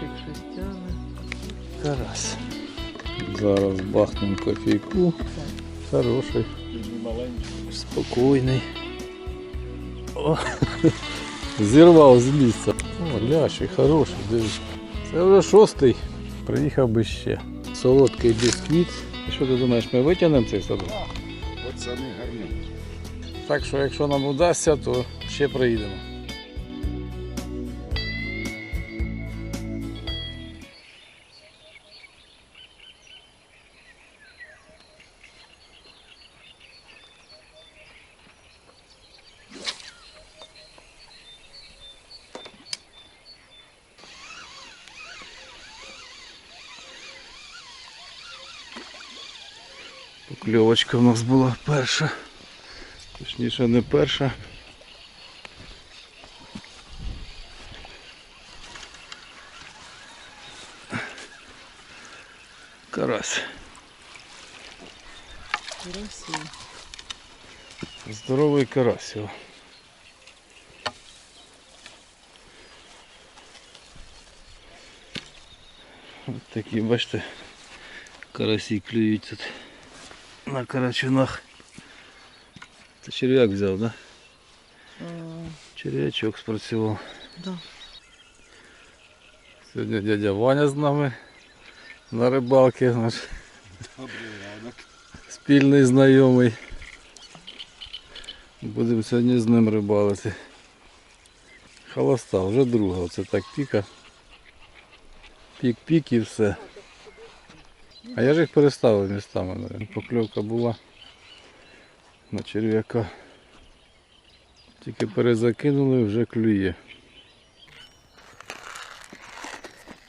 Русик шестяне. Карась. Зараз бахнемо кофійку. Хороший. Спокійний. О, зірвав з місця. О, лящий, хороший, дивись. Це вже шостий. Приїхав би ще. Солодкий бісквіт. І що ти думаєш, ми витягнемо цей садок? Пацани гарні. Так що якщо нам удасться, то ще приїдемо. Покльовочка в нас була перша. Точніше не перша. Карась. Красиво. Здоровий карась. його. Ось такі, бачите, карасі клюють тут на карачунах. Це черв'як взяв, да? А, Черв'ячок спрацював. да. Сьогодні дядя Ваня з нами на рибалці наш Добрий ранок. спільний знайомий. Будемо сьогодні з ним рибалити. Холоста, вже друга, оце так піка. Пік-пік і все. А я ж їх переставив містами, навіть. Покльовка була на черв'яка. Тільки перезакинули, вже клює.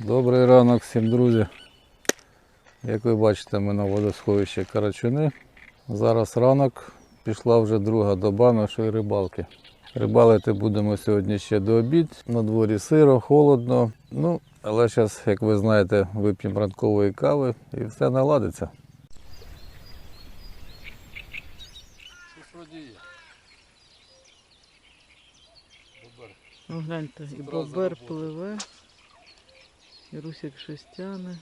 Добрий ранок всім, друзі. Як ви бачите, ми на водосховищі Карачуни. Зараз ранок, пішла вже друга доба нашої рибалки. Рибалити будемо сьогодні ще до обід. На дворі сиро, холодно. Ну, але зараз, як ви знаєте, вип'ємо ранкової кави і все наладиться. Ну, гляньте, і бобер пливе, і Русик шестяне.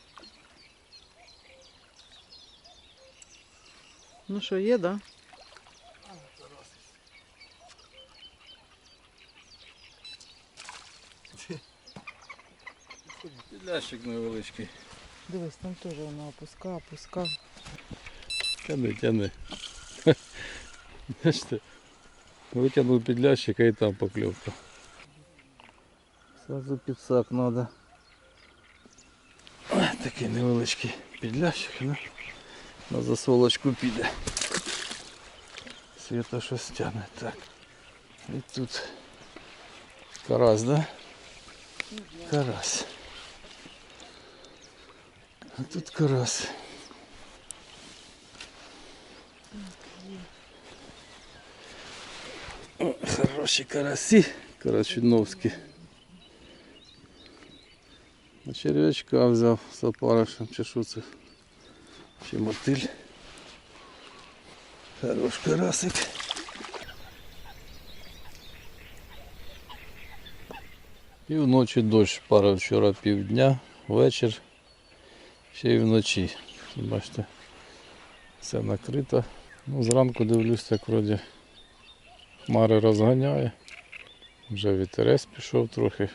Ну що, є, да? Підлящик невеличкий. Дивись, там теж вона опускав, опускав. Тяни, тяни. Бачите, витягнув підлящика і там покльовка. Сразу підсак треба. Такий невеличкий підлящик, ну, на засолочку піде. Світа щось тягне. Так. І тут карась, да? Карась. А тут карась. О, Хороші карасі, карачуновські. А черв'ячка взяв з опаришем, чи що це? Чи мотиль. Хорош карасик. І вночі дощ пара вчора півдня, вечір, Ще й вночі. Бачите, все накрито. Ну, зранку дивлюсь, так вроді хмари розганяє. Вже вітерець пішов трохи.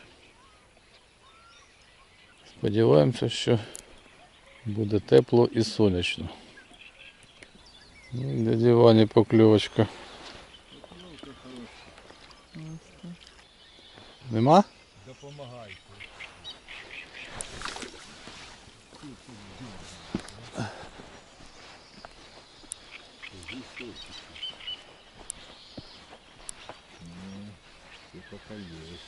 Сподіваємося, що буде тепло і сонячно. Ну, Дяді Вані покльовочка. Нема? Допомагай. Це поки є.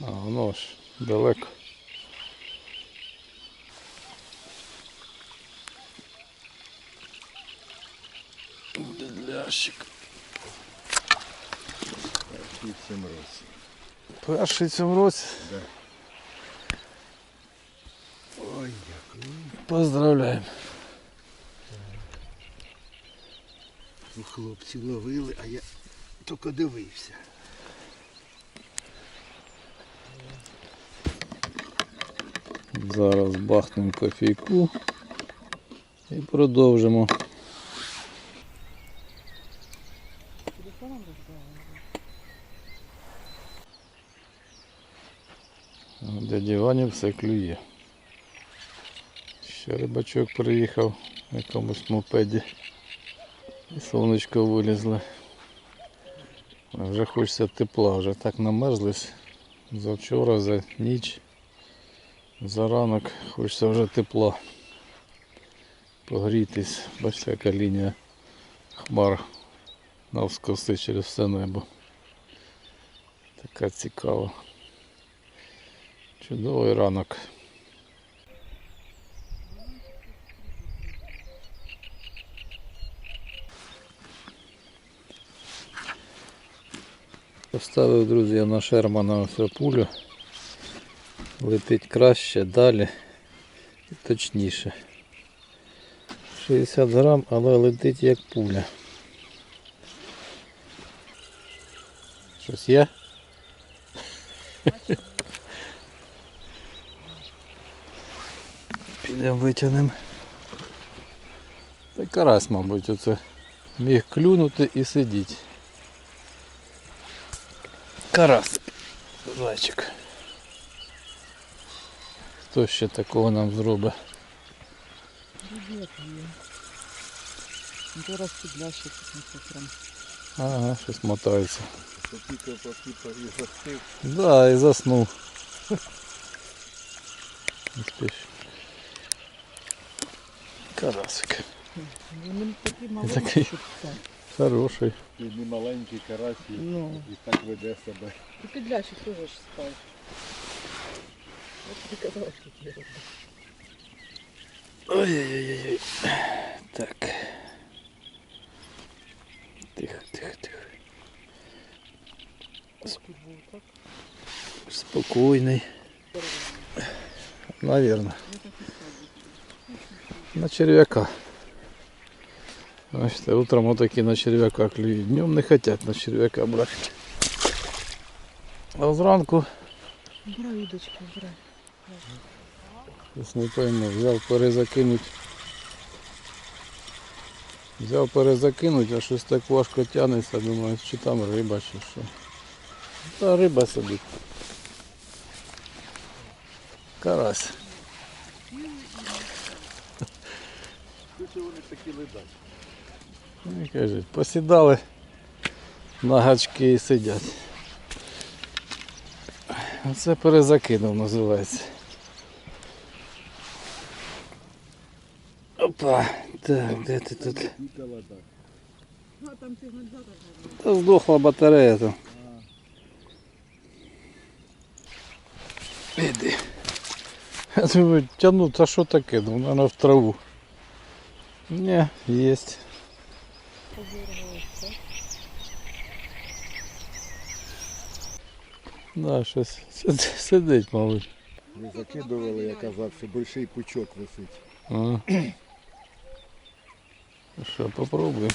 А, воно ж далеко. Лящик. І в цьому році. Перший в цьому році. Да. Ой, дякую. Поздравляємо. Ну, хлопці ловили, а я тільки дивився. Зараз бахнемо кофійку і продовжимо. Дяді Вані все клює. Ще рибачок приїхав на якомусь мопеді. І сонечко вилізло. Вже хочеться тепла, вже так намерзлись. За вчора, за ніч, за ранок хочеться вже тепла. Погрітись, бачите, яка лінія хмар навскоси через все небо. Така цікава. Чудовий ранок. Поставив, друзі, на Шермана ось пулю. Летить краще, далі і точніше. 60 грам, але летить як пуля. Щось є? Підемо витягнемо. Та карась, мабуть, оце міг клюнути і сидіти. Карась. Зайчик. Хто ще такого нам зробить? Привет, є. Ну, то раз підлящик, це прям. Ага, щось мотається. Попікав, попікав і застив. Да, і заснув. Ух ти ж. Карасик. Він такий маленький, такий. що це. Хороший. І не маленький карась, і, Ну, і так веде себе. і підлящик теж ж спав. Я тобі казала, що це робить. Ой-ой-ой. Так. Тихо, тихо, тихо. Тут був так. Спокійний. Наверно. На черв'яка. Бачите, утром отакі на черв'яка клюють. Днем не хочуть на черв'яка брати. А зранку, Брай удочку, брай. щось не пойму, взяв перезакинуть. Взяв перезакинуть, а щось так важко тягнеться, думаю, чи там риба, чи що. Та риба сидить. Карась. Що вони такі ледать? Ну, кажуть, посідали на гачки і сидять. Оце перезакинув називається. Опа, так, де ти тут? Сигналізатор. Та здохла батарея там. Іди. Я думаю, тяну, та що таке? Ну, наверное, в траву. Не, есть. Да, щось сид- сидить, мабуть. Ви закидували, я казав, що больший пучок висить. А. Що, попробуємо.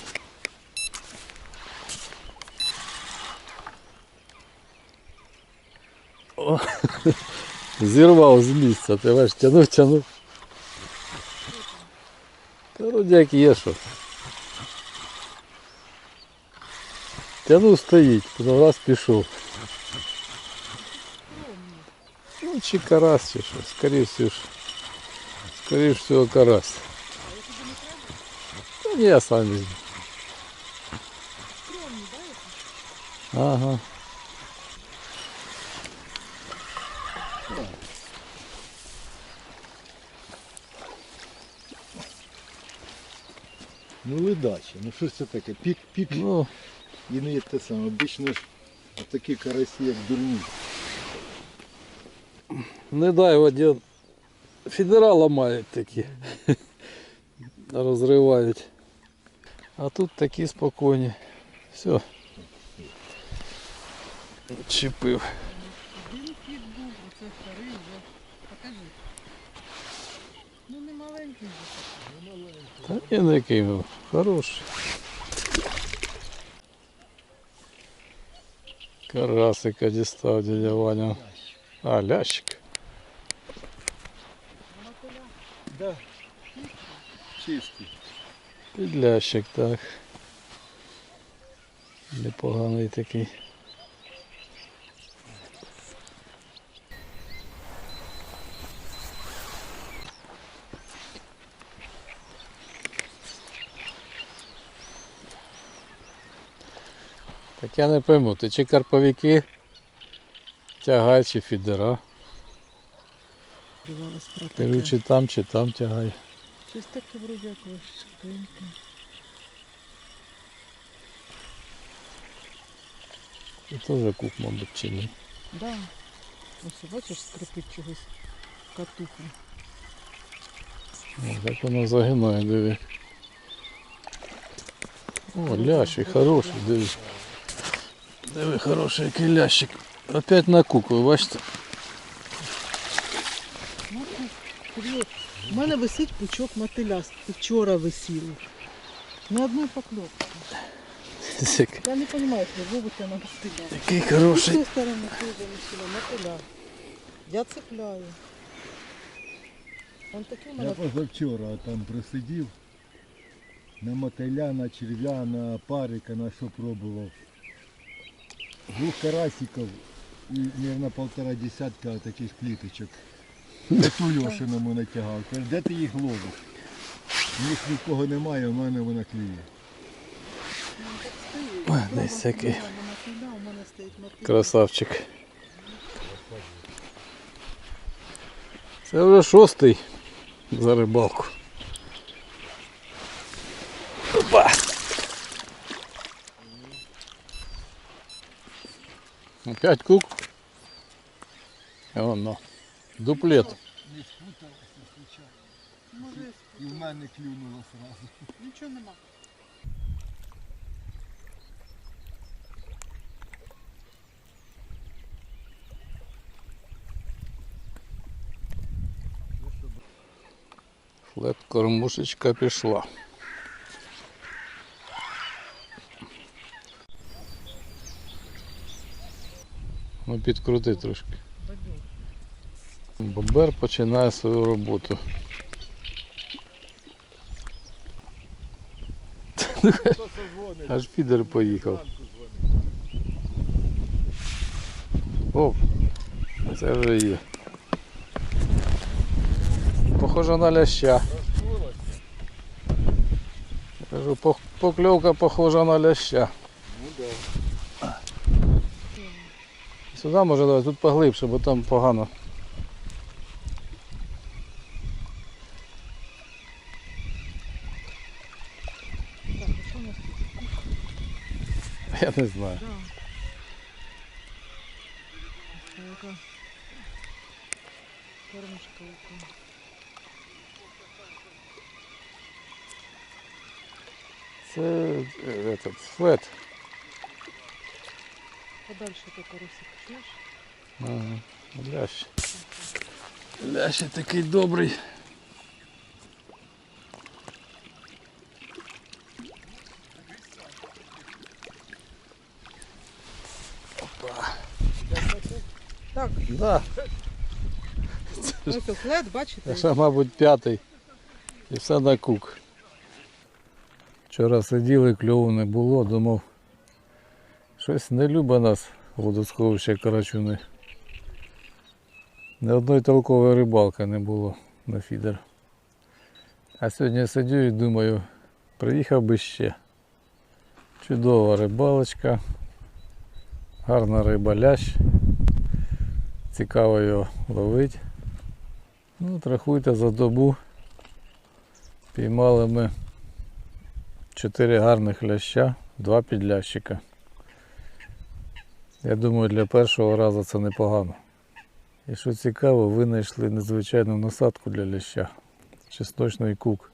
О, зірвав з місця, ти бачиш, тянув, тянув. Та вроді як є що. Тянув стоїть, потім раз пішов. Ну, чи карась, чи що, скоріше всього. ж. Скоріше всього карась. Та ні, я сам візьму. Ага. Ну ледачі, ну що ж це таке? Пік, пік. Ну, І не те саме. Обично ж такі карасі, як дурні. не дай один. Федерала мають такі. Розривають. А тут такі спокійні. Все. Чіпив. Один кіт був, оце старий вже. Покажи. Ну не маленький. Та ні, не який був. Хороший. Карасика дістав дядя Ваня. А, лящик. Да. Чистий. Підлящик, так. Непоганий такий. Так я не пойму, ти чи карповики тягай, чи фідера. Таке. чи там, чи там тягай. Щось таке вроді як важкеньке. Це теж кук, мабуть, чи ні. Да. Ось бачиш, скрипить чогось катуха. О, так воно загинає, диви. О, лящик хороший, диви. Диви, хороший який. Опять на кук, ви бачите? У мене висить пучок мотиля. Вчора висіло. Ні одної покльовки. Я не розумію, що ловите на мотиля. Який З хороший. цієї сторони теж висіло мотиля. Я цепляю. Он такий Я позавчора там просидів. На мотиля, на черв'я, на парика, на що пробував. Двох карасиків і, мабуть, полтора десятка таких кліточок. Як у Льошиному натягав. Каже, де ти їх ловиш? Них нікого немає, у мене вона клює. стоїть. Десь красавчик. Це вже шостий за рибалку. Опять кук. Воно. Дуплет. Не спуталося случайно. Може, І в мене клюнуло одразу. нічого нема. Флет кормушечка пішла. Ну підкрути трошки. Бобер починає свою роботу. Аж підер поїхав. О, це вже є. Похоже на ляща. Кажу, покльовка похожа на ляща. Ну да. Сюди може давай, тут поглибше, бо там погано. Я не знаю. Кормушка яка. Це е, этот, флет. Подальше карасик, чуєш? Ага, лящ. Лящ такий добрий. Так, Да, ось флет, бачите? це, мабуть, п'ятий. І все на кук. Вчора сиділи, кльову не було, думав, щось не любить нас водосховище Карачуни. Ні одної толкової рибалки не було на фідер. А сьогодні сидю і думаю, приїхав би ще. Чудова рибалочка, гарна риба лящ. Цікаво його ловить. Ну, от рахуйте за добу. Піймали ми 4 гарних ляща, 2 підлящика. Я думаю, для першого разу це непогано. І що цікаво, винайшли незвичайну насадку для ляща. Чесночний кук.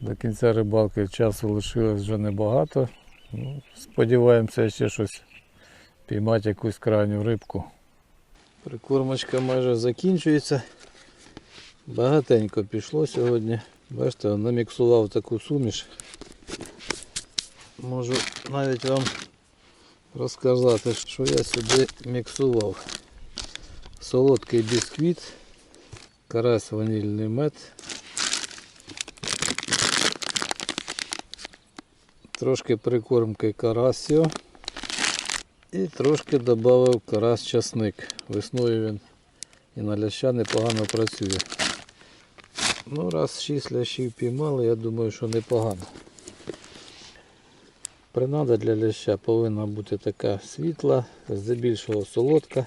До кінця рибалки часу лишилось вже небагато. Ну, сподіваємося ще щось піймати якусь крайню рибку. Прикормочка майже закінчується. Багатенько пішло сьогодні. Бачите, наміксував таку суміш. Можу навіть вам розказати, що я сюди міксував. Солодкий бісквіт, карась ванільний мед. Трошки прикормки карасю і трошки додав карась часник. Весною він і на ляща непогано працює. Ну, раз 6 лящів піймали, я думаю, що непогано. Принада для ляща повинна бути така світла, здебільшого солодка.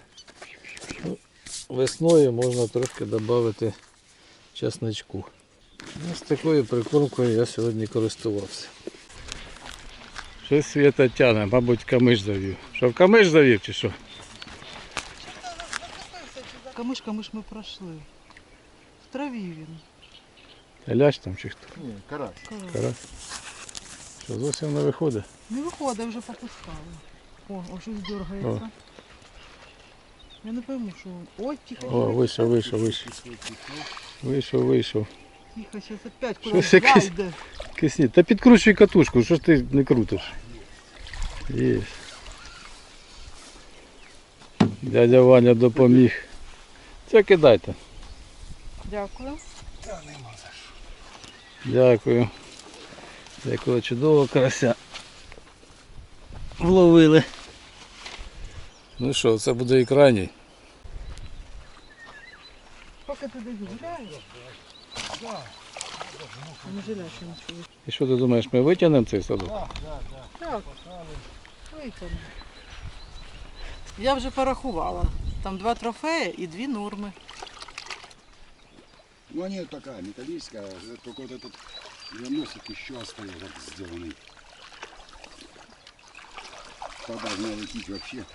Ну, весною можна трошки додати часничку. Ну, з такою прикормкою я сьогодні користувався. Щось світа тяне, мабуть, камиш завів. Що, в камиш завів чи що? Камиш, камиш ми пройшли. В траві він. Лящ там чи хто? Ні, карась. Кажу. Карась. Що зовсім не виходить? Не виходить, вже попускали. О, о, щось дергається. Я не пойму, що. Ой, тихо. О, вийшов, вийшов, вийшов. Вийшов, вийшов. Тихо, зараз опять кудись якесь- зайде. Кисні. Та підкручуй катушку, що ж ти не крутиш? Є. Дядя Ваня допоміг. Це кидайте. Дякую. Дякую. Якого чудового карася вловили. Ну що, це буде і крайній. Поки жаляєш нічого. І що ти думаєш, ми витягнемо цей садок? Так, витягну. Я вже порахувала. Там два трофеї і дві норми. Ну, они такая металлическая, только вот этот ее носик еще остается вот сделанный. Та должна лететь вообще.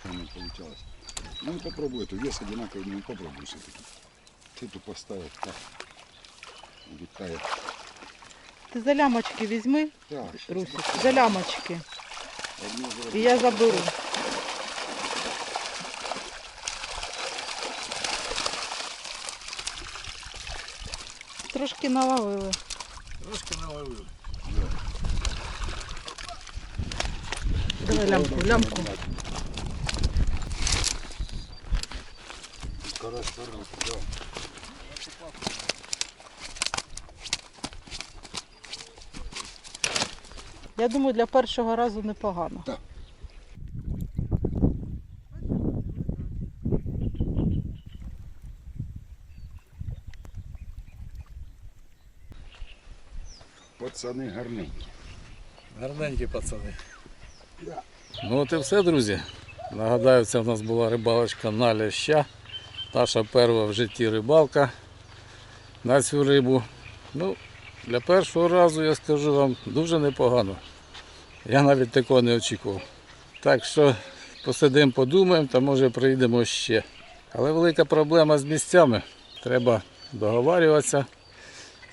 Что не получалось. Ну, попробуй эту вес одинаковый, ну, попробуй все-таки. Эту поставить так. Летает. Ти за лямочки візьми, Так, Русик, за лямочки. І я заберу. Трошки наловили. Трошки наловив. Давай лямку, лямку. Карась сорвал, да. Я думаю, для першого разу непогано. Так. Пацаны гарненькі. Гарненькі пацани. Ну от і все, друзі. Нагадаю, це в нас була рибалочка на ляща. Наша перша в житті рибалка на цю рибу. Ну, для першого разу я скажу вам дуже непогано. Я навіть такого не очікував. Так що посидимо, подумаємо та може прийдемо ще. Але велика проблема з місцями. Треба договарюватися,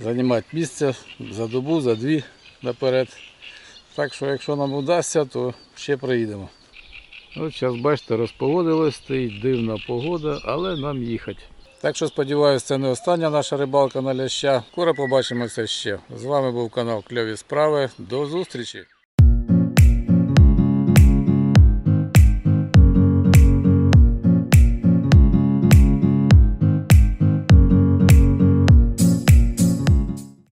займати місце за добу, за дві наперед. Так що, якщо нам вдасться, то ще приїдемо. От зараз, бачите, розпогодилось, стоїть дивна погода, але нам їхати. Так що сподіваюся, це не остання наша рибалка на ляща. Скоро побачимося ще. З вами був канал Кльові Справи. До зустрічі!